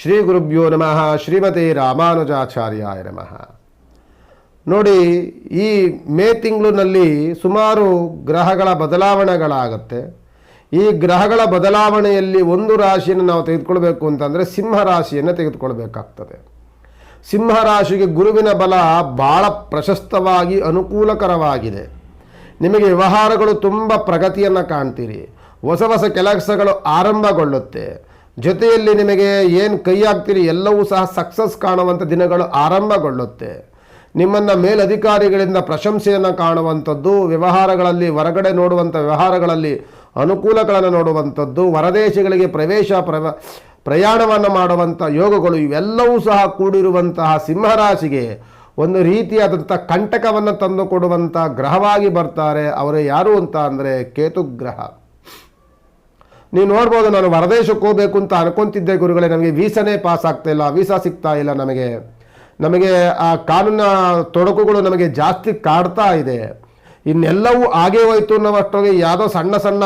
ಶ್ರೀ ಗುರುಭ್ಯೋ ನಮಃ, ಶ್ರೀಮತಿ ರಾಮಾನುಜಾಚಾರ್ಯಾಯ ನಮಃ. ನೋಡಿ, ಈ ಮೇ ತಿಂಗಳಿನಲ್ಲಿ ಸುಮಾರು ಗ್ರಹಗಳ ಬದಲಾವಣೆಗಳಾಗುತ್ತೆ. ಈ ಗ್ರಹಗಳ ಬದಲಾವಣೆಯಲ್ಲಿ ಒಂದು ರಾಶಿಯನ್ನು ನಾವು ತೆಗೆದುಕೊಳ್ಬೇಕು ಅಂತಂದರೆ ಸಿಂಹ ರಾಶಿಯನ್ನು ತೆಗೆದುಕೊಳ್ಬೇಕಾಗ್ತದೆ. ಸಿಂಹ ರಾಶಿಗೆ ಗುರುವಿನ ಬಲ ಭಾಳ ಪ್ರಶಸ್ತವಾಗಿ ಅನುಕೂಲಕರವಾಗಿದೆ. ನಿಮಗೆ ವ್ಯವಹಾರಗಳು ತುಂಬ ಪ್ರಗತಿಯನ್ನು ಕಾಣ್ತೀರಿ. ಹೊಸ ಹೊಸ ಕೆಲಸಗಳು ಆರಂಭಗೊಳ್ಳುತ್ತೆ. ಜೊತೆಯಲ್ಲಿ ನಿಮಗೆ ಏನು ಕೈ ಹಾಕ್ತೀರಿ ಎಲ್ಲವೂ ಸಹ ಸಕ್ಸಸ್ ಕಾಣುವಂಥ ದಿನಗಳು ಆರಂಭಗೊಳ್ಳುತ್ತೆ. ನಿಮ್ಮನ್ನು ಮೇಲಧಿಕಾರಿಗಳಿಂದ ಪ್ರಶಂಸೆಯನ್ನು ಕಾಣುವಂಥದ್ದು, ವ್ಯವಹಾರಗಳಲ್ಲಿ ಹೊರಗಡೆ ನೋಡುವಂಥ ವ್ಯವಹಾರಗಳಲ್ಲಿ ಅನುಕೂಲಗಳನ್ನು ನೋಡುವಂಥದ್ದು, ಹೊರದೇಶಗಳಿಗೆ ಪ್ರವೇಶ ಪ್ರವ, ಪ್ರಯಾಣವನ್ನು ಮಾಡುವಂಥ ಯೋಗಗಳು ಇವೆಲ್ಲವೂ ಸಹ ಕೂಡಿರುವಂತಹ ಸಿಂಹರಾಶಿಗೆ ಒಂದು ರೀತಿಯಾದಂಥ ಕಂಟಕವನ್ನು ತಂದುಕೊಡುವಂಥ ಗ್ರಹವಾಗಿ ಬರ್ತಾರೆ. ಅವರು ಯಾರು ಅಂತ ಅಂದರೆ ಕೇತುಗ್ರಹ. ನೀವು ನೋಡ್ಬೋದು ನಾನು ಹೊರದೇಶಕ್ಕೆ ಹೋಗಬೇಕು ಅಂತ ಅನ್ಕೊಂತಿದ್ದೆ ಗುರುಗಳೇ ನಮಗೆ ವೀಸಾನೇ ಪಾಸ್ ಆಗ್ತಾ ಇಲ್ಲ, ವೀಸಾ ಸಿಗ್ತಾ ಇಲ್ಲ ನಮಗೆ. ನಮಗೆ ಆ ಕಾನೂನ ತೊಡಕುಗಳು ನಮಗೆ ಜಾಸ್ತಿ ಕಾಡ್ತಾ ಇದೆ. ಇನ್ನೆಲ್ಲವೂ ಆಗೇ ಹೋಯಿತು ಅನ್ನೋವಷ್ಟೊಗೆ ಯಾವುದೋ ಸಣ್ಣ ಸಣ್ಣ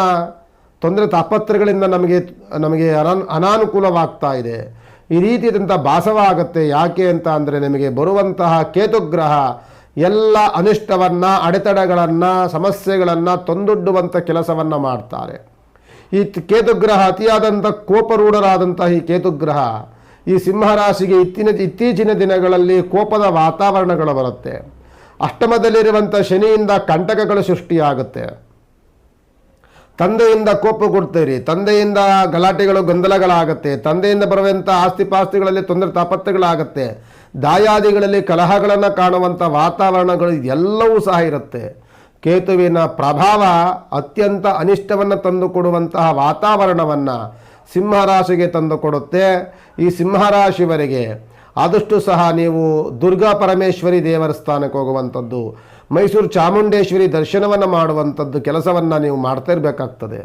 ತೊಂದರೆ ತಾಪತ್ರಗಳಿಂದ ನಮಗೆ ನಮಗೆ ಅನಾನ್, ಅನಾನುಕೂಲವಾಗ್ತಾ ಇದೆ. ಈ ರೀತಿಯಾದಂಥ ಭಾಸವಾಗುತ್ತೆ ಯಾಕೆ ಅಂತ ಅಂದರೆ ನಿಮಗೆ ಬರುವಂತಹ ಕೇತುಗ್ರಹ, ಎಲ್ಲ ಅನಿಷ್ಟವನ್ನು, ಅಡೆತಡೆಗಳನ್ನು, ಸಮಸ್ಯೆಗಳನ್ನು ತಂದೊಡ್ಡುವಂಥ ಕೆಲಸವನ್ನು ಮಾಡ್ತಾರೆ. ಈ ಕೇತುಗ್ರಹ ಅತಿಯಾದಂಥ ಕೋಪರೂಢರಾದಂತಹ ಈ ಕೇತುಗ್ರಹ ಈ ಸಿಂಹರಾಶಿಗೆ ಇತ್ತಿನ ಇತ್ತೀಚಿನ ದಿನಗಳಲ್ಲಿ ಕೋಪದ ವಾತಾವರಣಗಳು ಬರುತ್ತೆ. ಅಷ್ಟಮದಲ್ಲಿರುವಂಥ ಶನಿಯಿಂದ ಕಂಟಕಗಳು ಸೃಷ್ಟಿಯಾಗುತ್ತೆ. ತಂದೆಯಿಂದ ಕೋಪ ಕೊಡ್ತೀರಿ, ತಂದೆಯಿಂದ ಗಲಾಟೆಗಳು, ಗೊಂದಲಗಳಾಗುತ್ತೆ, ತಂದೆಯಿಂದ ಬರುವಂಥ ಆಸ್ತಿ ಪಾಸ್ತಿಗಳಲ್ಲಿ ತೊಂದರೆ, ತಾಪತ್ರೆಗಳಾಗತ್ತೆ, ದಾಯಾದಿಗಳಲ್ಲಿ ಕಲಹಗಳನ್ನು ಕಾಣುವಂಥ ವಾತಾವರಣಗಳು ಎಲ್ಲವೂ ಸಹ ಇರುತ್ತೆ. ಕೇತುವಿನ ಪ್ರಭಾವ ಅತ್ಯಂತ ಅನಿಷ್ಟವನ್ನು ತಂದುಕೊಡುವಂತಹ ವಾತಾವರಣವನ್ನು ಸಿಂಹರಾಶಿಗೆ ತಂದುಕೊಡುತ್ತೆ. ಈ ಸಿಂಹರಾಶಿವರಿಗೆ ಆದಷ್ಟು ಸಹ ನೀವು ದುರ್ಗಾ ಪರಮೇಶ್ವರಿ ದೇವರ ಸ್ಥಾನಕ್ಕೆ ಹೋಗುವಂಥದ್ದು, ಮೈಸೂರು ಚಾಮುಂಡೇಶ್ವರಿ ದರ್ಶನವನ್ನು ಮಾಡುವಂಥದ್ದು ಕೆಲಸವನ್ನು ನೀವು ಮಾಡ್ತಾ ಇರಬೇಕಾಗ್ತದೆ.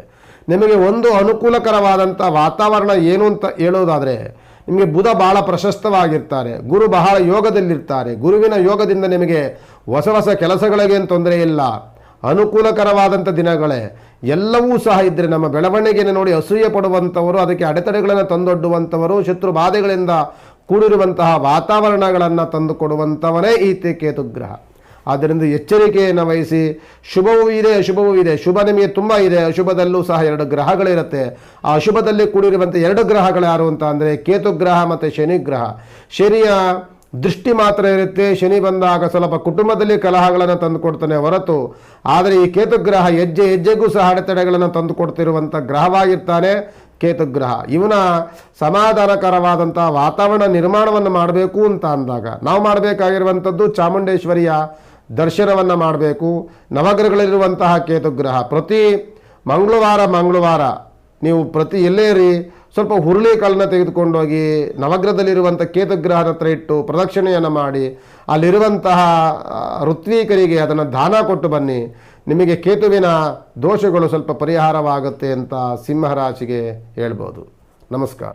ನಿಮಗೆ ಒಂದು ಅನುಕೂಲಕರವಾದಂಥ ವಾತಾವರಣ ಏನು ಅಂತ ಹೇಳೋದಾದರೆ ನಿಮಗೆ ಬುಧ ಬಹಳ ಪ್ರಶಸ್ತವಾಗಿರ್ತಾರೆ. ಗುರು ಬಹಳ ಯೋಗದಲ್ಲಿರ್ತಾರೆ. ಗುರುವಿನ ಯೋಗದಿಂದ ನಿಮಗೆ ಹೊಸ ಹೊಸ ಕೆಲಸಗಳಿಗೇನು ತೊಂದರೆ ಇಲ್ಲ. ಅನುಕೂಲಕರವಾದಂಥ ದಿನಗಳೇ. ಎಲ್ಲವೂ ಸಹ ಇದ್ದರೆ ನಮ್ಮ ಬೆಳವಣಿಗೆಯನ್ನು ನೋಡಿ ಅಸೂಯೆ ಪಡುವಂಥವರು, ಅದಕ್ಕೆ ಅಡೆತಡೆಗಳನ್ನು ತಂದೊಡ್ಡುವಂಥವರು, ಶತ್ರು ಬಾಧೆಗಳಿಂದ ಕೂಡಿರುವಂತಹ ವಾತಾವರಣಗಳನ್ನು ತಂದುಕೊಡುವಂಥವನೇ ಈ ಕೇತುಗ್ರಹ ಆದ್ದರಿಂದ ಎಚ್ಚರಿಕೆಯನ್ನು ವಹಿಸಿ, ಶುಭವೂ ಇದೆ ಅಶುಭವೂ ಇದೆ, ಶುಭ ನಿಮಗೆ ತುಂಬ ಇದೆ ಅಶುಭದಲ್ಲೂ ಸಹ ಎರಡು ಗ್ರಹಗಳಿರುತ್ತೆ ಆ ಅಶುಭದಲ್ಲಿ ಕೂಡಿರುವಂಥ ಎರಡು ಗ್ರಹಗಳು ಯಾರು ಅಂತ ಅಂದರೆ ಕೇತುಗ್ರಹ ಮತ್ತು ಶನಿಗ್ರಹ ಶನಿಯ ದೃಷ್ಟಿ ಮಾತ್ರ ಇರುತ್ತೆ, ಶನಿ ಬಂದಾಗ ಸ್ವಲ್ಪ ಕುಟುಂಬದಲ್ಲಿ ಕಲಹಗಳನ್ನು ತಂದುಕೊಡ್ತಾನೆ ಹೊರತು, ಆದರೆ ಈ ಕೇತುಗ್ರಹ ಹೆಜ್ಜೆ ಹೆಜ್ಜೆಗೂ ಸಹ ಅಡೆತಡೆಗಳನ್ನು ತಂದುಕೊಡ್ತಿರುವಂಥ ಗ್ರಹವಾಗಿರ್ತಾನೆ ಕೇತುಗ್ರಹ ಇವನ ಸಮಾಧಾನಕರವಾದಂಥ ವಾತಾವರಣ ನಿರ್ಮಾಣವನ್ನು ಮಾಡಬೇಕು ಅಂತ ಅಂದಾಗ, ನಾವು ಮಾಡಬೇಕಾಗಿರುವಂಥದ್ದು ಚಾಮುಂಡೇಶ್ವರಿಯ ದರ್ಶನವನ್ನು ಮಾಡಬೇಕು. ನವಗ್ರಹಗಳಲ್ಲಿರುವಂತಹ ಕೇತುಗ್ರಹ. ಪ್ರತಿ ಮಂಗಳವಾರ ಮಂಗಳವಾರ ನೀವು ಪ್ರತಿ ಎಲ್ಲೇ ರೀ ಸ್ವಲ್ಪ ಹುರುಳಿ ಕಾಳನ್ನ ತೆಗೆದುಕೊಂಡೋಗಿ ನವಗ್ರಹದಲ್ಲಿರುವಂಥ ಕೇತುಗ್ರಹದ ಹತ್ರ ಇಟ್ಟು ಪ್ರದಕ್ಷಿಣೆಯನ್ನು ಮಾಡಿ, ಅಲ್ಲಿರುವಂತಹ ಋತ್ವಿಕರಿಗೆ ಅದನ್ನು ದಾನ ಕೊಟ್ಟು ಬನ್ನಿ. ನಿಮಗೆ ಕೇತುವಿನ ದೋಷಗಳು ಸ್ವಲ್ಪ ಪರಿಹಾರವಾಗುತ್ತೆ ಅಂತ ಸಿಂಹರಾಶಿಗೆ ಹೇಳ್ಬೋದು. ನಮಸ್ಕಾರ.